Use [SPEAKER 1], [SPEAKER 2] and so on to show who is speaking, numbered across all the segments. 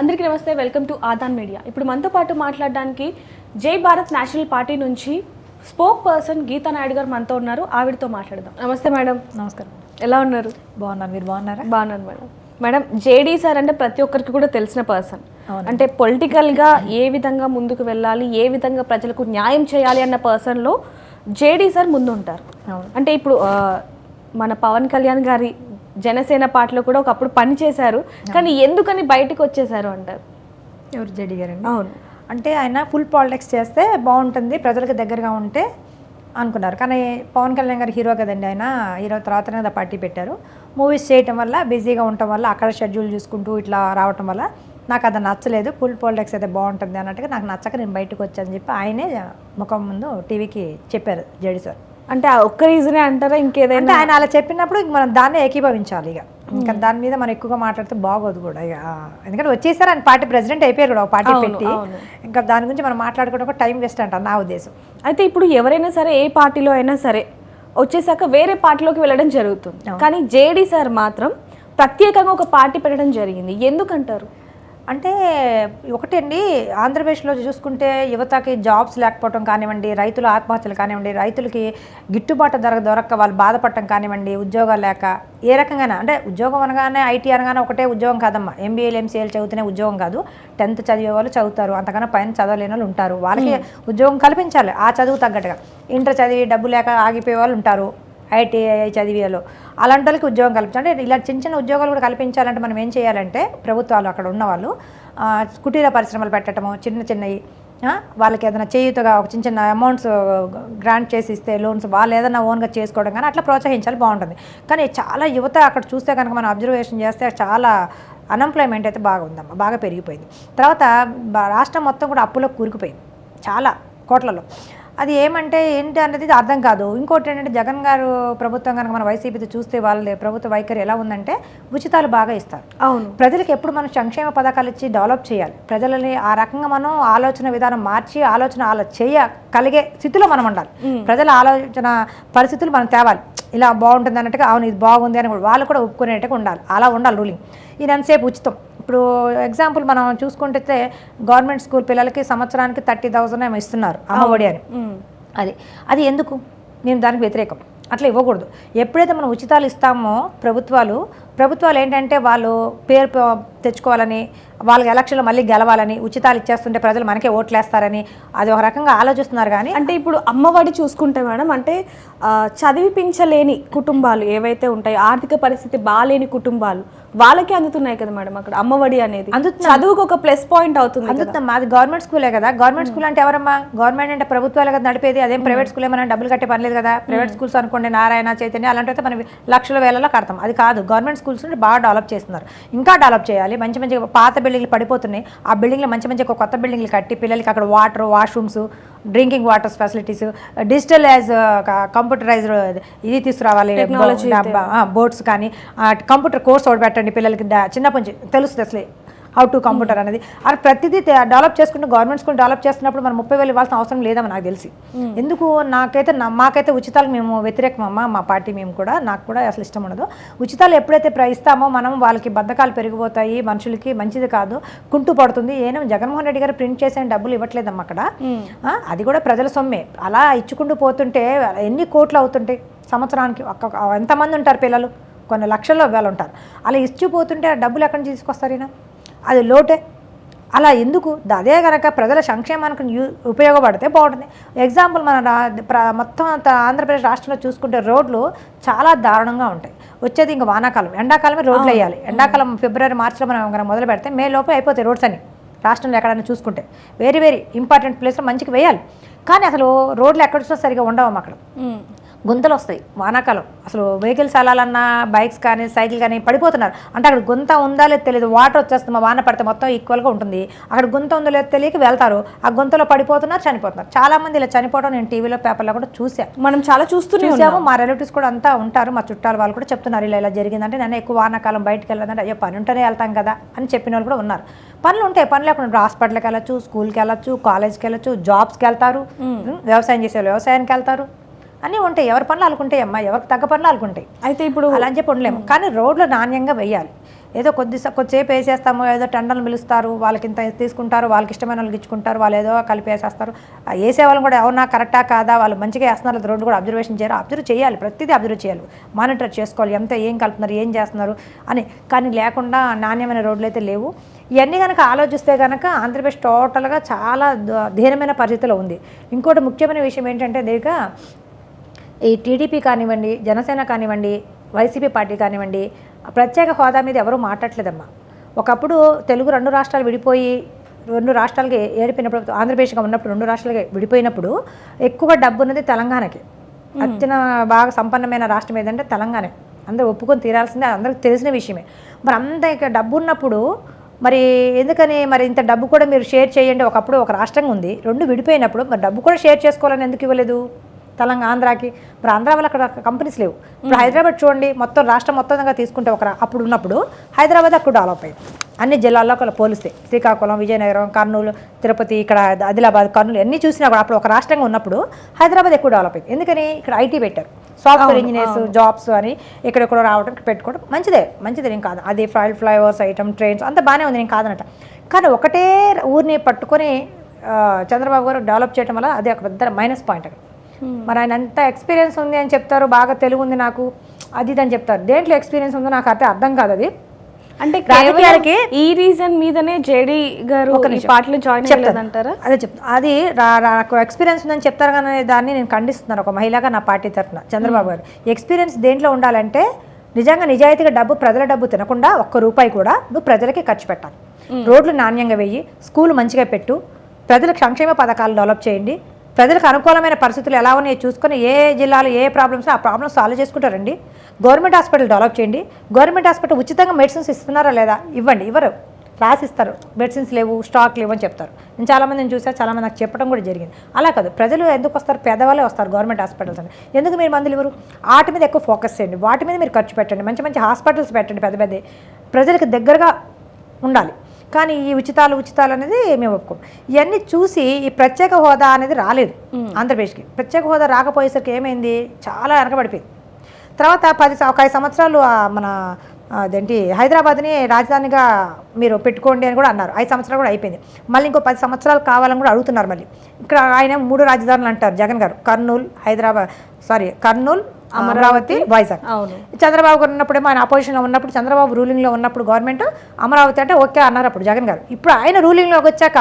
[SPEAKER 1] అందరికీ నమస్తే welcome to Aadan media. ఇప్పుడు మనతో పాటు మాట్లాడడానికి జై భారత్ నేషనల్ పార్టీ నుంచి స్పోక్ పర్సన్ గీతా నాయుడు గారు మనతో ఉన్నారు. ఆవిడతో మాట్లాడదాం. నమస్తే మేడం.
[SPEAKER 2] నమస్కారం.
[SPEAKER 1] ఎలా ఉన్నారు?
[SPEAKER 2] బాగున్నాను. మీరు బాగున్నారా?
[SPEAKER 1] బాగున్నాను మేడం. మేడం జేడీ సార్ అంటే ప్రతి ఒక్కరికి కూడా తెలిసిన పర్సన్. అంటే పొలిటికల్గా ఏ విధంగా ముందుకు వెళ్ళాలి ఏ విధంగా ప్రజలకు న్యాయం చేయాలి అన్న పర్సన్లో జేడీ సార్ ముందుంటారు.
[SPEAKER 2] అవును.
[SPEAKER 1] అంటే ఇప్పుడు మన పవన్ కళ్యాణ్ గారి జనసేన పార్టీలో కూడా ఒకప్పుడు పని చేశారు. కానీ ఎందుకని బయటకు వచ్చేసారు అంటారు?
[SPEAKER 2] ఎవరు? జడి గారండి.
[SPEAKER 1] అవును.
[SPEAKER 2] అంటే ఆయన ఫుల్ పాలిటిక్స్ చేస్తే బాగుంటుంది ప్రజలకు దగ్గరగా ఉంటే అనుకున్నారు. కానీ పవన్ కళ్యాణ్ గారు హీరో కదండి ఆయన హీరో తర్వాతనే కదా పార్టీ పెట్టారు. మూవీస్ చేయటం వల్ల బిజీగా ఉండటం వల్ల అక్కడ షెడ్యూల్ చూసుకుంటూ ఇట్లా రావటం వల్ల నాకు అది నచ్చలేదు. ఫుల్ పాలిటిక్స్ అయితే బాగుంటుంది అన్నట్టుగా నాకు నచ్చక నేను బయటకు వచ్చానని చెప్పి ఆయనే ముఖం ముందు టీవీకి చెప్పారు జడి సార్.
[SPEAKER 1] అంటే ఆ ఒక్క రీజనే అంటారా?
[SPEAKER 2] అంటే
[SPEAKER 1] ఇంకేదైనా
[SPEAKER 2] ఆయన అలా చెప్పినప్పుడు ఇంక మనం దాన్నే ఏకీభవించాలి ఇక. ఇంకా దాని మీద మనం ఎక్కువగా మాట్లాడితే బాగోదు కూడా ఇక. ఎందుకంటే వచ్చేసారు ఆయన పార్టీ ప్రెసిడెంట్ అయిపోయారు కూడా ఒక పార్టీ పెట్టి. ఇంకా దాని గురించి మనం మాట్లాడుకోవడం ఒక టైం వేస్ట్ అంటారు నా ఉద్దేశం.
[SPEAKER 1] అయితే ఇప్పుడు ఎవరైనా సరే ఏ పార్టీలో అయినా సరే వచ్చేసాక వేరే పార్టీలోకి వెళ్ళడం జరుగుతుంది. కానీ జేడీ సార్ మాత్రం ప్రత్యేకంగా ఒక పార్టీ పెట్టడం జరిగింది. ఎందుకంటారు?
[SPEAKER 2] అంటే ఒకటండి ఆంధ్రప్రదేశ్లో చూసుకుంటే యువతకి జాబ్స్ లేకపోవడం కానివ్వండి రైతుల ఆత్మహత్యలు కానివ్వండి రైతులకి గిట్టుబాటు ధర దొరక్క వాళ్ళు బాధపడటం కానివ్వండి ఉద్యోగాలు లేక ఏ రకంగా అంటే ఉద్యోగం అనగానే ఐటీ అనగానే ఒకటే ఉద్యోగం కాదమ్మా. ఎంబీఏలు ఎంసీఏలు చదివితేనే ఉద్యోగం కాదు. టెన్త్ చదివే వాళ్ళు చదువుతారు. అంతకన్నా పైన చదవలేని వాళ్ళు ఉంటారు. వాళ్ళకి ఉద్యోగం కల్పించాలి. ఆ చదువు తగ్గట్టుగా. ఇంటర్ చదివి డబ్బు లేక ఆగిపోయే వాళ్ళు ఉంటారు. ఐటీఐ చదివేలో. అలాంటి వాళ్ళకి ఉద్యోగం కల్పించాలి. అంటే ఇలా చిన్న చిన్న ఉద్యోగాలు కూడా కల్పించాలంటే మనం ఏం చేయాలంటే ప్రభుత్వాలు అక్కడ ఉన్నవాళ్ళు కుటీర పరిశ్రమలు పెట్టడము చిన్న చిన్నవి వాళ్ళకి ఏదైనా చేయుతగా ఒక చిన్న చిన్న అమౌంట్స్ గ్రాంట్ చేసి ఇస్తే లోన్స్ వాళ్ళు ఏదైనా ఓన్గా చేసుకోవడం కానీ అట్లా ప్రోత్సహించాలి బాగుంటుంది. కానీ చాలా యువత అక్కడ చూస్తే కనుక మనం అబ్జర్వేషన్ చేస్తే చాలా అన్ఎంప్లాయ్మెంట్ అయితే బాగా ఉందమ్మా బాగా పెరిగిపోయింది. తర్వాత రాష్ట్రం మొత్తం కూడా అప్పులో కూరుకుపోయింది చాలా కోట్లలో. అది ఏమంటే ఏంటి అనేది అర్థం కాదు. ఇంకోటి ఏంటంటే జగన్ గారు ప్రభుత్వం కనుక మన వైసీపీతో చూస్తే వాళ్ళ ప్రభుత్వ వైఖరి ఎలా ఉందంటే ఉచితాలు బాగా ఇస్తారు.
[SPEAKER 1] అవును.
[SPEAKER 2] ప్రజలకు ఎప్పుడు మనం సంక్షేమ పథకాలు ఇచ్చి డెవలప్ చేయాలి. ప్రజలని ఆ రకంగా మనం ఆలోచన విధానం మార్చి ఆలోచన అలా చేయ కలిగే స్థితిలో మనం ఉండాలి. ప్రజల ఆలోచన పరిస్థితులు మనం తేవాలి. ఇలా బాగుంటుంది అన్నట్టుగా అవును ఇది బాగుంది అని కూడా వాళ్ళు కూడా ఒప్పుకునేట్టుగా ఉండాలి. అలా ఉండాలి రూలింగ్. ఇది ఎంతసేపు ఉచితం. ఇప్పుడు ఎగ్జాంపుల్ మనం చూసుకుంటే గవర్నమెంట్ స్కూల్ పిల్లలకి సంవత్సరానికి థర్టీ థౌసండ్ ఏమో ఇస్తున్నారు అమ్మఒడి అని. అది అది ఎందుకు? మేము దానికి వ్యతిరేకం. అట్లా ఇవ్వకూడదు. ఎప్పుడైతే మనం ఉచితాలు ఇస్తామో ప్రభుత్వాలు ప్రభుత్వాలు ఏంటంటే వాళ్ళు పేరు తెచ్చుకోవాలని వాళ్ళకి ఎలక్షన్లో మళ్ళీ గెలవాలని ఉచితాలు ఇచ్చేస్తుంటే ప్రజలు మనకే ఓట్లేస్తారని అది ఒక రకంగా ఆలోచిస్తున్నారు కానీ
[SPEAKER 1] అంటే ఇప్పుడు అమ్మఒడి చూసుకుంటే మేడం అంటే చదివిపించలేని కుటుంబాలు ఏవైతే ఉంటాయో ఆర్థిక పరిస్థితి బాగాలేని కుటుంబాలు వాళ్ళకి అందుతున్నాయి కదా మేడం అక్కడ అమ్మఒడి అనేది. చదువుకు ఒక ప్లస్ పాయింట్ అవుతుంది కదా.
[SPEAKER 2] అందుతుందమ్మా అది గవర్నమెంట్ స్కూలే కదా. గవర్నమెంట్ స్కూల్ అంటే ఎవరమ్మా? గవర్నమెంట్ అంటే ప్రభుత్వాలే కదా నడిపేది. అదేం ప్రైవేట్ స్కూల్ ఏమైనా డబ్బులు కట్టే పని లేదు కదా? ప్రైవేట్ స్కూల్స్ అనుకోండి నారాయణ చైతన్య అలాంటివి మనం లక్షల వేలలో కడతాం. అది కాదు. గవర్నమెంట్ స్కూల్స్ నుండి బాగా డెవలప్ చేస్తున్నారు. ఇంకా డెవలప్ చేయాలి. మంచి మంచి పాత బిల్డింగ్లు పడిపోతున్నాయి. ఆ బిల్డింగ్లు మంచి మంచి కొత్త బిల్డింగ్లు కట్టి పిల్లలకి అక్కడ water washrooms drinking water facilities digital as computerised ఇది తీసుకురావాలి. బోర్డ్స్ కానీ కంప్యూటర్ కోర్స్ ఒకటి పెట్టండి పిల్లలకి. చిన్నప్పటి నుంచి తెలుస్తుంది అసలు. హౌ టు కంప్యూటర్ అనేది. అది ప్రతిదీ డెవలప్ చేసుకుంటూ గవర్నమెంట్ స్కూల్ డెవలప్ చేస్తున్నప్పుడు మనం ముప్పై వేలు ఇవ్వాల్సిన అవసరం లేదని నాకు తెలిసి. ఎందుకు? నాకైతే మాకైతే ఉచితాలు మేము వ్యతిరేకమమ్మా మా పార్టీ మేము కూడా నాకు కూడా అసలు ఇష్టం ఉండదు. ఉచితాలు ఎప్పుడైతే ప్ర- ఇస్తామో మనం వాళ్ళకి బద్ధకాలు పెరిగిపోతాయి మనుషులకి మంచిది కాదు కుంటు పడుతుంది. ఏమో జగన్మోహన్ రెడ్డి గారు ప్రింట్ చేసిన డబ్బులు ఇవ్వట్లేదమ్మా అక్కడ. ఆ, అది కూడా ప్రజల సొమ్మే. అలా ఇచ్చుకుంటూ పోతుంటే ఎన్ని కోట్లు అవుతుంటాయి సంవత్సరానికి? ఒక్కొక్క ఎంతమంది ఉంటారు పిల్లలు? కొన్ని లక్షల్లో వేలు ఉంటారు. అలా ఇచ్చిపోతుంటే ఆ డబ్బులు ఎక్కడి నుంచి తీసుకొస్తారు ఈయన? అది లోటే. అలా ఎందుకు? అదే కనుక ప్రజల సంక్షేమానికి ఉపయోగపడితే బాగుంటుంది. ఎగ్జాంపుల్ మన మొత్తం ఆంధ్రప్రదేశ్ రాష్ట్రంలో చూసుకుంటే రోడ్లు చాలా దారుణంగా ఉంటాయి. వచ్చేది ఇంకా వానాకాలం. ఎండాకాలమే రోడ్లు వేయాలి. ఎండాకాలం ఫిబ్రవరి మార్చిలో మనం కనుక మొదలు పెడితే మే లోపే అయిపోతాయి రోడ్స్ అన్ని. రాష్ట్రంలో ఎక్కడైనా చూసుకుంటే. వెరీ వెరీ ఇంపార్టెంట్ ప్లేస్లో మంచిగా వేయాలి. కానీ అసలు రోడ్లు ఎక్కడ చూసినా సరిగా ఉండవు అక్కడ. గుంతలు వస్తాయి వానాకాలం. అసలు వెహికల్స్ వెళ్ళాలన్నా బైక్స్ కానీ సైకిల్ కానీ పడిపోతున్నారు. అంటే అక్కడ గుంత ఉందా లేదో తెలియదు. వాటర్ వచ్చేస్తుంది వాన పడితే మొత్తం ఈక్వల్గా ఉంటుంది. అక్కడ గుంత ఉందో లేదో తెలియక వెళ్తారు. ఆ గుంతలో పడిపోతున్నారు చనిపోతున్నారు. చాలా మంది ఇలా చనిపోవడం నేను టీవీలో పేపర్లో కూడా చూశాను
[SPEAKER 1] మనం చాలా ఉన్నాం.
[SPEAKER 2] చూసాము మా రిలేటివ్స్ కూడా అంతా ఉంటారు. మా చుట్టాలు వాళ్ళు కూడా చెప్తున్నారు ఇలా ఇలా జరిగిందంటే నేను ఎక్కువ వానాకాలం బయటకు వెళ్ళదంటే అయ్యో పని ఉంటేనే వెళ్తాం కదా అని చెప్పిన వాళ్ళు కూడా ఉన్నారు. పనులు ఉంటాయి పనులు లేకుండా హాస్పిటల్కి వెళ్ళొచ్చు స్కూల్కి వెళ్ళొచ్చు కాలేజ్కి వెళ్ళొచ్చు జాబ్స్కి వెళ్తారు. వ్యవసాయం చేసే వ్యవసాయానికి వెళ్తారు. అన్నీ ఉంటాయి. ఎవరి పనులు వాళ్ళకుంటాయి అమ్మా. ఎవరికి తగ్గ పనులు వాళ్ళకుంటాయి
[SPEAKER 1] అయితే ఇప్పుడు
[SPEAKER 2] అలా అని చెప్పి ఉండలేము. కానీ రోడ్లు నాణ్యంగా వేయాలి. ఏదో కొద్ది కొద్దిసేపు వేసేస్తాము. ఏదో టెండర్లు పిలుస్తారు వాళ్ళకి ఇంత తీసుకుంటారు. వాళ్ళకి ఇష్టమైన వాళ్ళకి ఇచ్చుకుంటారు. వాళ్ళు ఏదో కలిపి వేసేస్తారు. ఆ వేసే వాళ్ళని కూడా అవునా కరెక్టా కాదా? వాళ్ళు మంచిగా వేస్తున్నారు. రోడ్డు కూడా అబ్జర్వేషన్ చేయరు. అబ్జర్వ్ చేయాలి. ప్రతిదీ అబ్జర్వ్ చేయాలి. మానిటర్ చేసుకోవాలి. ఎంత ఏం కలుపుతున్నారు ఏం చేస్తున్నారు అని. కానీ లేకుండా నాణ్యమైన రోడ్లు అయితే లేవు. ఇవన్నీ కనుక ఆలోచిస్తే కనుక ఆంధ్రప్రదేశ్ టోటల్గా చాలా దీనమైన పరిస్థితిలో ఉంది. ఇంకోటి ముఖ్యమైన విషయం ఏంటంటే దేక ఈ టీడీపీ కానివ్వండి జనసేన కానివ్వండి వైసీపీ పార్టీ కానివ్వండి ప్రత్యేక హోదా మీద ఎవరూ మాట్లాడలేదమ్మా ఒకప్పుడు తెలుగు రెండు రాష్ట్రాలు విడిపోయి రెండు రాష్ట్రాలకి ఏడిపోయినప్పుడు ఆంధ్రప్రదేశ్గా ఉన్నప్పుడు రెండు రాష్ట్రాలకి విడిపోయినప్పుడు ఎక్కువగా డబ్బు ఉన్నది తెలంగాణకి. అత్యన బాగా సంపన్నమైన రాష్ట్రం ఏదంటే తెలంగాణ. అందరూ ఒప్పుకొని తీరాల్సిందే అందరికి తెలిసిన విషయమే. మరి అంత డబ్బు ఉన్నప్పుడు మరి ఎందుకని మరి ఇంత డబ్బు కూడా మీరు షేర్ చేయండి ఒకప్పుడు ఒక రాష్ట్రంగా ఉంది రెండు విడిపోయినప్పుడు మరి డబ్బు కూడా షేర్ చేసుకోవాలని ఎందుకు ఇవ్వలేదు? తెలంగాణ ఆంధ్రాకి మరి ఆంధ్ర వల్ల అక్కడ కంపెనీస్ లేవు. ఇప్పుడు హైదరాబాద్ చూడండి మొత్తం రాష్ట్రం మొత్తంగా తీసుకుంటే ఒక అప్పుడు ఉన్నప్పుడు హైదరాబాద్ అక్కడ డెవలప్ అయింది. అన్ని జిల్లాల్లో ఒకళ్ళు పోలిస్తే శ్రీకాకుళం విజయనగరం కర్నూలు తిరుపతి ఇక్కడ ఆదిలాబాద్ కర్నూలు అన్నీ చూసినా కూడా అప్పుడు ఒక రాష్ట్రంగా ఉన్నప్పుడు హైదరాబాద్ ఎక్కువ డెవలప్ అయింది. ఎందుకని? ఇక్కడ ఐటీ పెట్టారు. సాఫ్ట్వేర్ ఇంజనీర్స్ జాబ్స్ అని ఎక్కడెక్కడ రావడం ఇక్కడ పెట్టుకోవడం మంచిదే. మంచిదే నేను కాదు. అది ఫ్లై ఫ్లైఓవర్స్ ఐటమ్ ట్రైన్స్ అంత బాగానే ఉంది నేను కాదనట. కానీ ఒకటే ఊరిని పట్టుకొని చంద్రబాబు గారు డెవలప్ చేయడం వల్ల అది ఒక పెద్ద మైనస్ పాయింట్ అక్కడ మరి ఆయన అంత ఎక్స్పీరియన్స్ ఉంది అని చెప్తారు బాగా తెలుగు ఉంది నాకు. అది ఇది అని చెప్తారు. దేంట్లో ఎక్స్పీరియన్స్ ఉందో నాకు అయితే అర్థం కాదు అది.
[SPEAKER 1] అంటే
[SPEAKER 2] రాజకీయాలకి-
[SPEAKER 1] ఈ రీజన్ మీదనే జేడి గారు ఈ పార్టీలో జాయిన్ అయ్యలేదంటారా
[SPEAKER 2] అదే చెప్తా. అది నాకు ఎక్స్పీరియన్స్ ఉందని చెప్తారు కానీ దాన్ని నేను ఖండిస్తున్నాను. ఒక మహిళగా నా పార్టీ తరఫున చంద్రబాబు గారు. ఎక్స్పీరియన్స్ దేంట్లో ఉండాలంటే నిజంగా నిజాయితీగా డబ్బు ప్రజల డబ్బు తినకుండా ఒక్క రూపాయి కూడా నువ్వు ప్రజలకి ఖర్చు పెట్టాలి. రోడ్లు నాణ్యంగా వెయ్యి స్కూల్ మంచిగా పెట్టు ప్రజలకు సంక్షేమ పథకాలు డెవలప్ చేయండి ప్రజలకు అనుకూలమైన పరిస్థితులు ఎలా ఉన్నాయో చూసుకొని ఏ జిల్లాలో ఏ ప్రాబ్లమ్స్ ఆ ప్రాబ్లమ్స్ సాల్వ్ చేసుకుంటారండి. గవర్నమెంట్ హాస్పిటల్ డెవలప్ చేయండి. గవర్నమెంట్ హాస్పిటల్ ఉచితంగా మెడిసిన్స్ ఇస్తున్నారా లేదా? ఇవ్వండి. ఇవ్వరు. రాసిస్తారు. మెడిసిన్స్ లేవు స్టాక్ లేవు అని చెప్తారు. నేను చాలామందిని చూసా చాలామంది నాకు చెప్పడం కూడా జరిగింది. అలా కాదు. ప్రజలు ఎందుకు వస్తారు? పేదవాళ్ళే వస్తారు గవర్నమెంట్ హాస్పిటల్స్ అని. ఎందుకు మీరు మందులు ఇవ్వరు? వాటి మీద ఎక్కువ ఫోకస్ చేయండి. వాటి మీద మీరు ఖర్చు పెట్టండి. మంచి మంచి హాస్పిటల్స్ పెట్టండి పెద్ద పెద్ద. ప్రజలకు దగ్గరగా ఉండాలి. కానీ ఈ ఉచితాలు ఉచితాలు అనేది మేము ఒప్పుకోం. ఇవన్నీ చూసి ఈ ప్రత్యేక హోదా అనేది రాలేదు ఆంధ్రప్రదేశ్కి. ప్రత్యేక హోదా రాకపోయేసరికి ఏమైంది? చాలా వెనకబడిపోయింది. తర్వాత పది ఒక ఐదు సంవత్సరాలు మన అదేంటి హైదరాబాద్ని రాజధానిగా మీరు పెట్టుకోండి అని కూడా అన్నారు. ఐదు సంవత్సరాలు కూడా అయిపోయింది. మళ్ళీ ఇంకో పది సంవత్సరాలు కావాలని కూడా అడుగుతున్నారు మళ్ళీ. ఇక్కడ ఆయన మూడు రాజధానులు అంటారు జగన్ గారు. కర్నూలు హైదరాబాద్ సారీ కర్నూలు అమరావతి వైజాగ్.
[SPEAKER 1] అవును.
[SPEAKER 2] చంద్రబాబు గారు ఉన్నప్పుడేమో ఆయన అపోజిషన్లో ఉన్నప్పుడు చంద్రబాబు రూలింగ్లో ఉన్నప్పుడు గవర్నమెంట్ అమరావతి అంటే ఓకే అన్నారు అప్పుడు జగన్ గారు. ఇప్పుడు ఆయన రూలింగ్లోకి వచ్చాక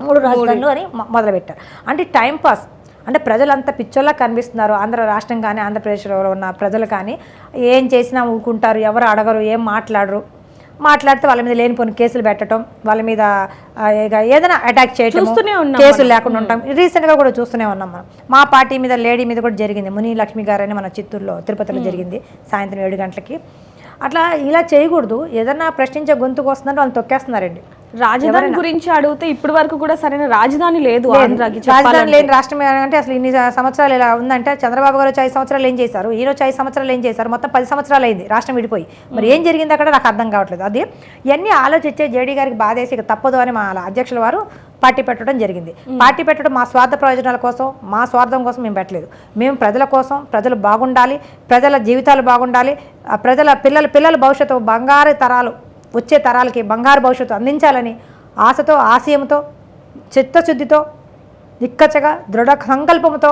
[SPEAKER 2] మూడు రాజధానులు అని మొదలుపెట్టారు. అంటే టైం పాస్ అంటే ప్రజలంతా పిచ్చోళ్ళ కనిపిస్తున్నారు. ఆంధ్ర రాష్ట్రం కానీ ఆంధ్రప్రదేశ్లో ఉన్న ప్రజలు కానీ ఏం చేసినా ఊరుకుంటారు. ఎవరు అడగరు ఏం మాట్లాడరు. మాట్లాడితే వాళ్ళ మీద లేనిపోని కేసులు పెట్టడం వాళ్ళ మీద ఏదైనా అటాక్ చేయటం కేసులు లేకుండా ఉంటాం. రీసెంట్గా కూడా చూస్తూనే ఉన్నాం మనం. మా పార్టీ మీద లేడీ మీద కూడా జరిగింది. ముని లక్ష్మి గారు అని మన చిత్తూరులో తిరుపతిలో జరిగింది సాయంత్రం ఏడు గంటలకి. అట్లా ఇలా చేయకూడదు. ఏదన్నా ప్రశ్నించే గొంతుకు వస్తుందంటే వాళ్ళు తొక్కేస్తున్నారండి.
[SPEAKER 1] రాజధాని గురించి అడిగితే ఇప్పటి వరకు కూడా సరైన రాజధాని లేదు ఆంధ్రాకి
[SPEAKER 2] రాజధాని లేని రాష్ట్రం అంటే అసలు ఇన్ని సంవత్సరాలు ఇలా ఉందంటే చంద్రబాబు గారు ఐదు సంవత్సరాలు ఏం చేశారు? ఈయన వచ్చి ఐదు సంవత్సరాలు ఏం చేశారు? మొత్తం పది సంవత్సరాలు అయింది రాష్ట్రం విడిపోయి. మరి ఏం జరిగింది అక్కడ? నాకు అర్థం కావట్లేదు. అది ఇవన్నీ ఆలోచించే జేడీ గారికి బాధేసి ఇక తప్పదు అని మా అధ్యక్షుల వారు పార్టీ పెట్టడం జరిగింది. పార్టీ పెట్టడం మా స్వార్థ ప్రయోజనాల కోసం మా స్వార్థం కోసం మేము పెట్టలేదు. మేము ప్రజల కోసం ప్రజలు బాగుండాలి ప్రజల జీవితాలు బాగుండాలి ప్రజల పిల్లల పిల్లల భవిష్యత్తు బంగారు తరాలు వచ్చే తరాలకి బంగారు భవిష్యత్తు అందించాలని ఆశతో ఆశయంతో చిత్తశుద్ధితో నిక్కచ్చగా దృఢ సంకల్పంతో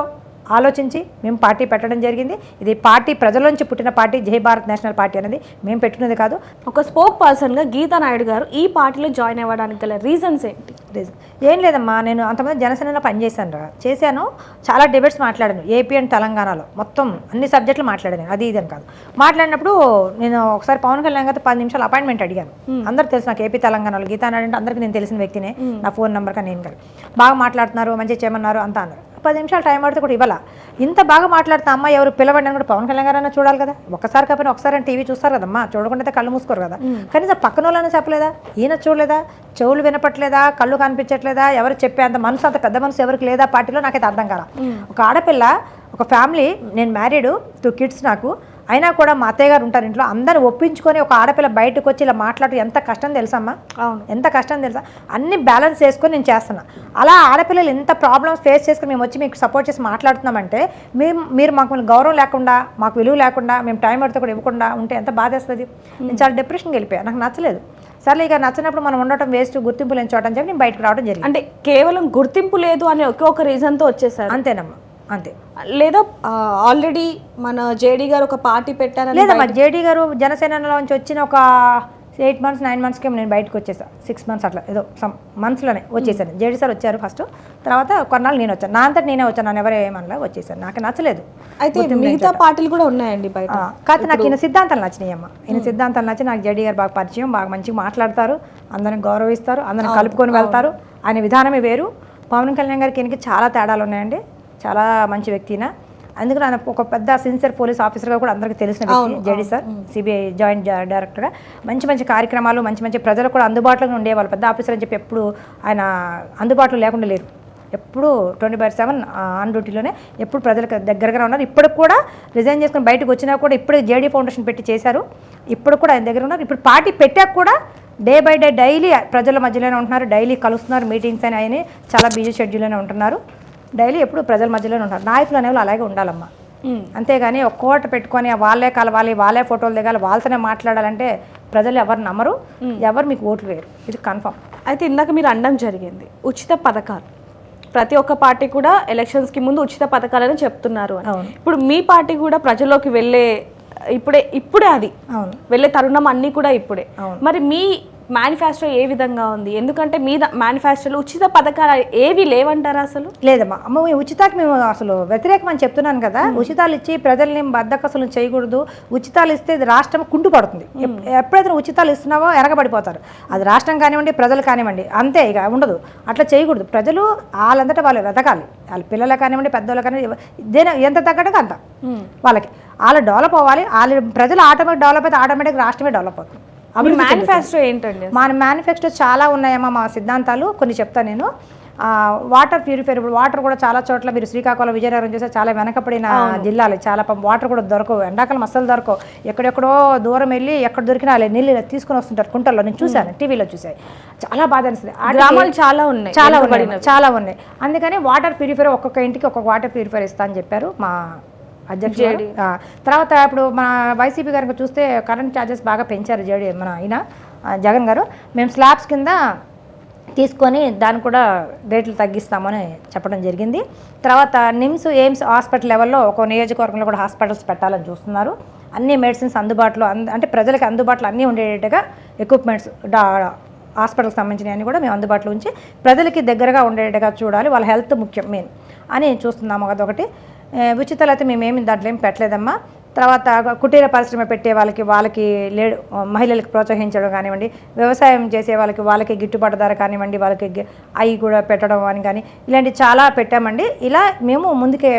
[SPEAKER 2] ఆలోచించి మేము పార్టీ పెట్టడం జరిగింది. ఇది పార్టీ ప్రజల నుంచి పుట్టిన పార్టీ జై భారత్ నేషనల్ పార్టీ అనేది మేము పెట్టినది కాదు.
[SPEAKER 1] ఒక స్పోక్ పర్సన్గా గీతా నాయుడు గారు ఈ పార్టీలో జాయిన్ అవ్వడానికి గల రీజన్స్ ఏంటి?
[SPEAKER 2] రీజన్ ఏం లేదమ్మా నేను అంతమంది జనసేనలో పనిచేశాను రా. చేశాను చాలా డిబేట్స్ మాట్లాడాను ఏపీ అండ్ తెలంగాణలో. మొత్తం అన్ని సబ్జెక్టులు మాట్లాడాను అది ఇది అని కాదు. మాట్లాడినప్పుడు నేను ఒకసారి పవన్ కళ్యాణ్ గారితో పది నిమిషాలు అపాయింట్మెంట్ అడిగాను. అందరికి తెలుసు నాకు ఏపీ తెలంగాణలో గీతా నాయుడు అంటే అందరికీ నేను తెలిసిన వ్యక్తినే నా ఫోన్ నెంబర్ కానీ నేను కానీ బాగా మాట్లాడుతున్నారు మంచిగా చేయమన్నారు అంతా అన్నారు. పది నిమిషాలు టైం పడితే కూడా ఇవ్వాల? ఇంత బాగా మాట్లాడుతున్న అమ్మాయి ఎవరు పిలవండి అని కూడా పవన్ కళ్యాణ్ గారైనా చూడాలి కదా. ఒక్కసారి కాకపోయినా ఒకసారి టీవీ చూస్తారు కదమ్మా. చూడకుండా అయితే కళ్ళు మూసుకోరు కదా. కనీసం పక్కన వాళ్ళని చెప్పలేదా? ఈయన చూడలేదా? చెవులు వినపట్లేదా? కళ్ళు కనిపించట్లేదా? ఎవరు చెప్పే అంత మనసు అంత పెద్ద మనసు ఎవరికి లేదా పార్టీలో నాకైతే అర్థం కాల. ఒక ఆడపిల్ల ఒక ఫ్యామిలీ నేను మ్యారీడ్ టూ కిడ్స్ నాకు. అయినా కూడా మా అత్తయ్య గారు ఉంటారు ఇంట్లో అందరిని ఒప్పించుకొని ఒక ఆడపిల్ల బయటకు వచ్చి ఇలా మాట్లాడటం ఎంత కష్టం తెలుసమ్మా?
[SPEAKER 1] అవును.
[SPEAKER 2] ఎంత కష్టం తెలుసా? అన్ని బ్యాలెన్స్ చేసుకొని నేను చేస్తున్నా. అలా ఆడపిల్లలు ఎంత ప్రాబ్లమ్స్ ఫేస్ చేసుకుని మేము వచ్చి మీకు సపోర్ట్ చేసి మాట్లాడుతున్నామంటే మేము మీరు మాకు గౌరవం లేకుండా మాకు విలువ లేకుండా మేము టైం పడితే కూడా ఇవ్వకుండా ఉంటే ఎంత బాధేస్తుంది? నేను చాలా డిప్రెషన్కి వెళ్ళిపోయాను నాకు నచ్చలేదు. సర్లే ఇక నచ్చినప్పుడు మనం ఉండటం వేస్ట్ గుర్తింపు లేని చోట అని చెప్పి నేను బయటకు రావడం జరిగింది.
[SPEAKER 1] అంటే కేవలం గుర్తింపు లేదు అనే ఒకే ఒక రీజన్తో వచ్చేసారు.
[SPEAKER 2] అంతేనమ్మా. అంతే.
[SPEAKER 1] లేదా ఆల్రెడీ మన జేడీ గారు ఒక పార్టీ పెట్టారని
[SPEAKER 2] లేదమ్మా జేడీ గారు జనసేనలో నుంచి వచ్చిన ఒక ఎయిట్ మంత్స్ నైన్ మంత్స్కి నేను బయటకు వచ్చేసాను సిక్స్ మంత్స్ అట్లా ఏదో సమ్ మంత్స్లోనే వచ్చేసాను. జేడీ సార్ వచ్చారు ఫస్ట్. తర్వాత కొన్నాళ్ళు నేను వచ్చాను. నా అంతటి నేనే వచ్చాను. నన్ను ఎవరు ఏమనలా వచ్చేసాను నాకు నచ్చలేదు.
[SPEAKER 1] అయితే మిగతా పార్టీలు కూడా ఉన్నాయండి బయట.
[SPEAKER 2] కాకపోతే నాకు ఈయన సిద్ధాంతాలు నచ్చినాయి అమ్మ ఈయన సిద్ధాంతాలు నచ్చి నాకు జేడీ గారు బాగా పరిచయం బాగా మంచిగా మాట్లాడతారు అందరిని గౌరవిస్తారు అందరిని కలుపుకొని వెళ్తారు. ఆయన విధానమే వేరు. పవన్ కళ్యాణ్ గారికి ఈయనకి చాలా తేడాలు ఉన్నాయండి. చాలా మంచి వ్యక్తిన. అందుకని ఆయన ఒక పెద్ద సిన్సియర్ పోలీస్ ఆఫీసర్గా కూడా అందరికీ తెలిసిన వ్యక్తి జేడీ సార్. సిబిఐ జాయింట్ డైరెక్టర్గా మంచి మంచి కార్యక్రమాలు మంచి మంచి ప్రజలకు కూడా అందుబాటులో ఉండేవాళ్ళు పెద్ద ఆఫీసర్ అని చెప్పి ఎప్పుడు ఆయన అందుబాటులో లేకుండా లేరు. ఎప్పుడు ట్వంటీ బై సెవెన్ ఆన్ డ్యూటీలోనే ఎప్పుడు ప్రజలకు దగ్గరగా ఉన్నారు. ఇప్పటికి కూడా రిజైన్ చేసుకుని బయటకు వచ్చినా కూడా ఇప్పుడు జేడీ ఫౌండేషన్ పెట్టి చేశారు. ఇప్పుడు కూడా ఆయన దగ్గర ఉన్నారు. ఇప్పుడు పార్టీ పెట్టాక కూడా డే బై డే డైలీ ప్రజల మధ్యలోనే ఉంటున్నారు. డైలీ కలుస్తున్నారు. మీటింగ్స్ అని ఆయన చాలా బిజీ షెడ్యూల్లోనే ఉంటున్నారు. డైలీ ఎప్పుడు ప్రజల మధ్యలోనే ఉంటారు. నాయకులు అనేవాళ్ళు అలాగే ఉండాలమ్మా.
[SPEAKER 1] మ్మ్.
[SPEAKER 2] అంతేగాని ఒక కోట పెట్టుకొని వాళ్ళే కలవాలి వాళ్ళే ఫోటోలు దిగాలి వాళ్ళతోనే మాట్లాడాలంటే ప్రజలు ఎవరు నమ్మరు ఎవరు మీకు ఓట్లు వేయరు. ఇది కన్ఫర్మ్.
[SPEAKER 1] అయితే ఇందాక మీరు అనడం జరిగింది ఉచిత పథకాలు. ప్రతి ఒక్క పార్టీ కూడా ఎలక్షన్స్కి ముందు ఉచిత పథకాలని చెప్తున్నారు. ఇప్పుడు మీ పార్టీ కూడా ప్రజల్లోకి వెళ్ళే ఇప్పుడే ఇప్పుడే అది.
[SPEAKER 2] అవును.
[SPEAKER 1] వెళ్ళే తరుణం అన్నీ కూడా ఇప్పుడే.
[SPEAKER 2] అవును.
[SPEAKER 1] మరి మీ మేనిఫెస్టో ఏ విధంగా ఉంది? ఎందుకంటే మీ మేనిఫెస్టోలో ఉచిత పథకాలు ఏవి లేవంటారా అసలు?
[SPEAKER 2] లేదమ్మా. అమ్మ ఉచితాకి మేము అసలు వ్యతిరేకం అని చెప్తున్నాను కదా. ఉచితాలు ఇచ్చి ప్రజల్ని బద్దకసలు చేయకూడదు. ఉచితాలు ఇస్తే రాష్ట్రం కుంటు పడుతుంది. ఎప్- ఎప్పుడైతే ఉచితాలు ఇస్తున్నావో ఎరగబడిపోతారు. అది రాష్ట్రం కానివ్వండి ప్రజలు కానివ్వండి. అంతే ఇక ఉండదు. అట్లా చేయకూడదు. ప్రజలు వాళ్ళంతటా వాళ్ళు వెతకాలి. వాళ్ళ పిల్లలు కానివ్వండి పెద్దవాళ్ళు కానివ్వండి దేని ఎంత తగ్గట్టుగా అంత. వాళ్ళకి. వాళ్ళు డెవలప్ అవ్వాలి. వాళ్ళ ప్రజలు ఆటోమేటిక్ డెవలప్ అయితే ఆటోమేటిక్ రాష్ట్రమే డెవలప్ అవుతుంది. చెందుతుంది.
[SPEAKER 1] మేనిఫెస్టో ఏంటండి
[SPEAKER 2] మా మేనిఫెస్టో చాలా ఉన్నాయమ్మా మా సిద్ధాంతాలు. కొన్ని చెప్తాను నేను. వాటర్ ప్యూరిఫైర్ ఇప్పుడు వాటర్ కూడా చాలా చోట్ల మీరు శ్రీకాకుళం విజయనగరం చేస్తే చాలా వెనకబడిన జిల్లాలు. చాలా వాటర్ కూడా దొరకవు. ఎండాకాలం అస్సలు దొరకవు. ఎక్కడెక్కడో దూరం వెళ్ళి ఎక్కడ దొరికినా వాళ్ళ నీళ్ళు తీసుకుని వస్తుంటారు కుంటల్లో. నేను చూశాను టీవీలో చూసాను చాలా బాధ అనిస్తుంది
[SPEAKER 1] గ్రామాలు చాలా ఉన్నాయి
[SPEAKER 2] చాలా ఉన్నాయి చాలా ఉన్నాయి. అందుకని వాటర్ ప్యూరిఫైర్ ఒక్కొక్క ఇంటికి ఒక్కొక్క వాటర్ ప్యూరిఫైర్ ఇస్తా అని చెప్పారు మా అధ్యక్షుడు. ఆ, తర్వాత ఇప్పుడు మన వైసీపీ గారికి చూస్తే కరెంట్ ఛార్జెస్ బాగా పెంచారు జేడి మన ఆయన జగన్ గారు. మేము స్లాబ్స్ కింద తీసుకొని దాన్ని కూడా రేట్లు తగ్గిస్తామని చెప్పడం జరిగింది. తర్వాత నిమ్స్ ఎయిమ్స్ హాస్పిటల్ లెవెల్లో ఒక నియోజకవర్గంలో కూడా హాస్పిటల్స్ పెట్టాలని చూస్తున్నారు. అన్ని మెడిసిన్స్ అందుబాటులో అంద- అంటే ప్రజలకు అందుబాటులో అన్నీ ఉండేటట్టుగా ఎక్విప్మెంట్స్ హాస్పిటల్కి సంబంధించిన అన్ని కూడా మేము అందుబాటులో ఉంచి ప్రజలకి దగ్గరగా ఉండేట్టుగా చూడాలి. వాళ్ళ హెల్త్ ముఖ్యం మెయిన్ అని చూస్తున్నాము అదొకటి. ఉచితాలు అయితే మేమేమి దాంట్లో ఏం పెట్టలేదమ్మా. తర్వాత కుటీర పరిశ్రమ పెట్టే వాళ్ళకి వాళ్ళకి లేడు మహిళలకు ప్రోత్సహించడం కానివ్వండి వ్యవసాయం చేసే వాళ్ళకి వాళ్ళకి గిట్టుబాటు ధర కానివ్వండి వాళ్ళకి అవి కూడా పెట్టడం అని కానీ ఇలాంటి చాలా పెట్టామండి. ఇలా మేము ముందుకే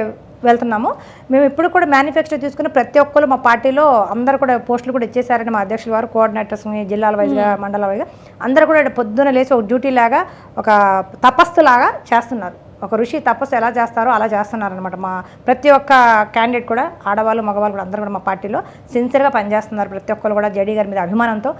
[SPEAKER 2] వెళ్తున్నాము. మేము ఇప్పుడు కూడా మేనిఫెస్టో తీసుకుని ప్రతి ఒక్కరు మా పార్టీలో అందరూ కూడా పోస్టులు కూడా ఇచ్చేసారని మా అధ్యక్షుల వారు కోఆర్డినేటర్స్ని జిల్లాల వైజ్గా మండల వైజ్గా అందరూ కూడా పొద్దున లేచి ఒక డ్యూటీ లాగా ఒక తపస్సు లాగా చేస్తున్నారు. ఒక ఋషి తపస్సు ఎలా చేస్తారో అలా చేస్తున్నారనమాట మా ప్రతి ఒక్క క్యాండిడేట్ కూడా ఆడవాళ్ళు మగవాళ్ళు కూడా అందరూ కూడా మా పార్టీలో సిన్సియర్గా పనిచేస్తున్నారు. ప్రతి ఒక్కరు కూడా జడీ గారి మీద అభిమానంతో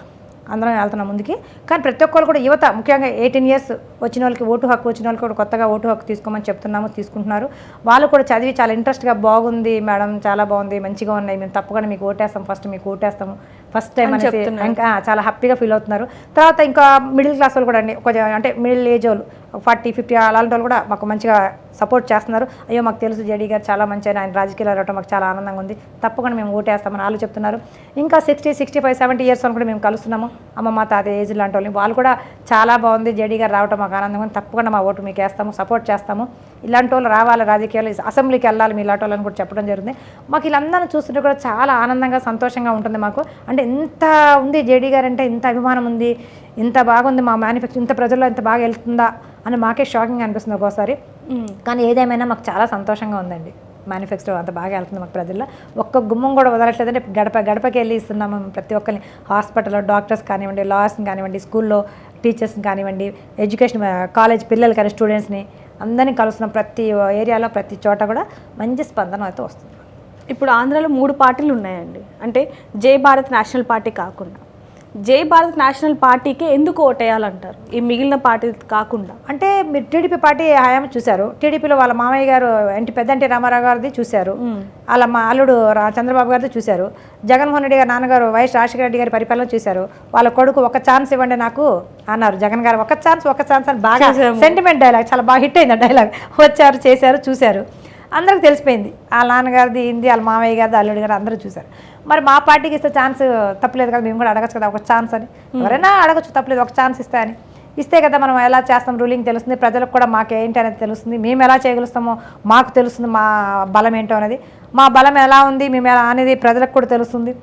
[SPEAKER 2] అందరం వెళ్తున్నాం ముందుకి. కానీ ప్రతి ఒక్కరు కూడా యువత ముఖ్యంగా ఎయిటీన్ ఇయర్స్ వచ్చిన వాళ్ళకి ఓటు హక్కు వచ్చిన వాళ్ళకి కూడా కొత్తగా ఓటు హక్కు తీసుకోమని చెప్తున్నాము తీసుకుంటున్నారు. వాళ్ళు కూడా చదివి చాలా ఇంట్రెస్ట్గా బాగుంది మేడం చాలా బాగుంది మంచిగా ఉన్నాయి మేము తప్పకుండా మీకు ఓటేస్తాం ఫస్ట్ మీకు ఓటేస్తాము ఫస్ట్ టైం అనేసి ఇంకా చాలా హ్యాపీగా ఫీల్ అవుతున్నారు. తర్వాత ఇంకా మిడిల్ క్లాస్ వాళ్ళు కూడా అండి కొంచెం అంటే మిడిల్ ఏజ్ వాళ్ళు ఫార్టీ ఫిఫ్టీ అలాంటి వాళ్ళు కూడా మాకు మంచిగా సపోర్ట్ చేస్తున్నారు. అయ్యో మాకు తెలుసు జేడీ గారు చాలా మంచి ఆయన రాజకీయాలు రావడం మాకు చాలా ఆనందంగా ఉంది. తప్పకుండా మేము ఓటేస్తామని వాళ్ళు చెప్తున్నారు. ఇంకా sixty sixty five seventy years వాళ్ళు కూడా మేము కలుస్తున్నాము. అమ్మమ్మ తాత ఏజ్ లాంటి వాళ్ళు వాళ్ళు కూడా చాలా బాగుంది. జేడీ గారు రావడం మాకు ఆనందంగా ఉంది. తప్పకుండా మా ఓటు మీకు వేస్తాము సపోర్ట్ చేస్తాము. ఇలాంటి వాళ్ళు రావాలి రాజకీయాలు అసెంబ్లీకి వెళ్ళాలి మీ ఇలాంటి వాళ్ళని కూడా చెప్పడం జరుగుతుంది మాకు వీళ్ళందరినీ చూస్తుంటే కూడా చాలా ఆనందంగా సంతోషంగా ఉంటుంది మాకు. అంటే ఇంత ఉంది జేడీ గారు అంటే ఇంత అభిమానం ఉంది ఇంత బాగుంది మా మేనిఫెక్చర్ ఇంత ప్రజల్లో ఇంత బాగా వెళ్తుందా అని మాకే షాకింగ్ అనిపిస్తుంది ఒక్కోసారి. కానీ ఏదేమైనా మాకు చాలా సంతోషంగా ఉందండి. మేనిఫెస్టో అంత బాగా వెళ్తుంది మాకు ప్రజల్లో. ఒక్క గుమ్మం కూడా వదలట్లేదంటే గడప గడపకి వెళ్ళి ఇస్తున్నాము ప్రతి ఒక్కరిని. హాస్పిటల్లో డాక్టర్స్ కానివ్వండి లాయర్స్ని కానివ్వండి స్కూల్లో టీచర్స్ని కానివ్వండి ఎడ్యుకేషన్ కాలేజ్ పిల్లలు కానీ స్టూడెంట్స్ని అందరినీ కలుస్తున్న ప్రతి ఏరియాలో ప్రతి చోట కూడా మంచి స్పందన అయితే వస్తుంది.
[SPEAKER 1] ఇప్పుడు ఆంధ్రాలో మూడు పార్టీలు ఉన్నాయండి. అంటే జై భారత్ నేషనల్ పార్టీ కాకుండా జై భారత్ నేషనల్ పార్టీకి ఎందుకు ఓటేయాలంటారు? ఈ మిగిలిన పార్టీ కాకుండా.
[SPEAKER 2] అంటే మీరు టీడీపీ పార్టీ హయాం చూశారు. టీడీపీలో వాళ్ళ మామయ్య గారు ఎన్టీ పెద్దంటి రామారావు గారిది చూశారు. వాళ్ళ మా అల్లుడు రా- చంద్రబాబు గారిది చూశారు. జగన్మోహన్ రెడ్డి గారి నాన్నగారు వైఎస్ రాజశేఖర రెడ్డి గారి పరిపాలన చూశారు. వాళ్ళ కొడుకు ఒక ఛాన్స్ ఇవ్వండి నాకు అన్నారు. జగన్ గారు ఒక ఛాన్స్ ఒక ఛాన్స్ అని బాగా సెంటిమెంట్ డైలాగ్ చాలా బాగా హిట్ అయింది డైలాగ్ వచ్చారు చేశారు చూశారు. అందరికి తెలిసిపోయింది. వాళ్ళ నాన్నగారిది ఇంది వాళ్ళ మామయ్య గారిది అల్లుడి గారు అందరూ చూశారు. మరి మా పార్టీకి ఇస్తే ఛాన్స్ తప్పలేదు కదా మేము కూడా అడగచ్చు కదా ఒక ఛాన్స్ అని. ఎవరైనా అడగచ్చు తప్పలేదు ఒక ఛాన్స్ ఇస్తే అని. ఇస్తే కదా మనం ఎలా చేస్తాం రూలింగ్ తెలుస్తుంది ప్రజలకు కూడా మాకు ఏంటి అనేది తెలుస్తుంది మేము ఎలా చేయగలుస్తామో మాకు తెలుస్తుంది మా బలం ఏంటో అనేది. మా బలం ఎలా ఉంది మేము ఎలా అనేది ప్రజలకు కూడా తెలుస్తుంది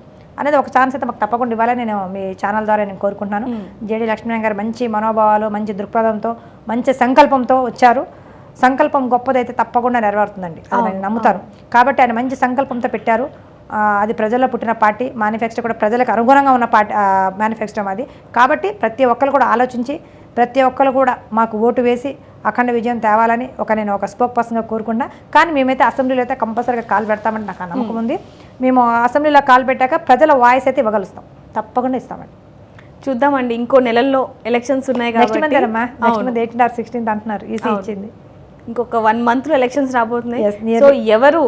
[SPEAKER 2] అనేది ఒక ఛాన్స్ అయితే మాకు తప్పకుండా ఇవ్వాలని నేను మీ ఛానల్ ద్వారా నేను కోరుకుంటున్నాను. జేడి లక్ష్మీనారాయణ గారు మంచి మనోభావాలు మంచి దృక్పథంతో మంచి సంకల్పంతో వచ్చారు. సంకల్పం గొప్పదైతే తప్పకుండా నెరవేరుతుందండి. అది నేను నమ్ముతాను. కాబట్టి ఆయన మంచి సంకల్పంతో పెట్టారు. అది ప్రజల్లో పుట్టిన పార్టీ మేనిఫెస్టో కూడా ప్రజలకు అనుగుణంగా ఉన్న పార్టీ మేనిఫెస్టో అది కాబట్టి ప్రతి ఒక్కరు కూడా ఆలోచించి ప్రతి ఒక్కరు కూడా మాకు ఓటు వేసి అఖండ విజయం తేవాలని ఒక నేను ఒక స్పోక్ పర్సన్గా కోరుకున్నా. కానీ మేమైతే అసెంబ్లీలో అయితే కంపల్సరీగా కాల్ పెడతామని నాకు నమ్మకం ఉంది. మేము అసెంబ్లీలో కాల్ పెట్టాక ప్రజల వాయిస్ అయితే ఇవ్వగలుస్తాం. తప్పకుండా ఇస్తామండి.
[SPEAKER 1] చూద్దామండి. ఇంకో నెలల్లో ఎలక్షన్స్ ఉన్నాయి కాబట్టి.
[SPEAKER 2] Next month eighteen or sixteenth అంటున్నారు. ఈసీ ఇచ్చింది.
[SPEAKER 1] ఇంకొక వన్ మంత్లో ఎలక్షన్స్ రాబోతున్నాయి. సో ఎవరు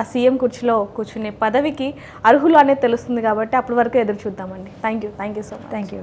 [SPEAKER 1] ఆ సీఎం కుర్చీలో కూర్చునే పదవికి అర్హులు అనేది తెలుస్తుంది కాబట్టి అప్పటి వరకు ఎదురు చూద్దామండి. Thank you thank you so much
[SPEAKER 2] thank you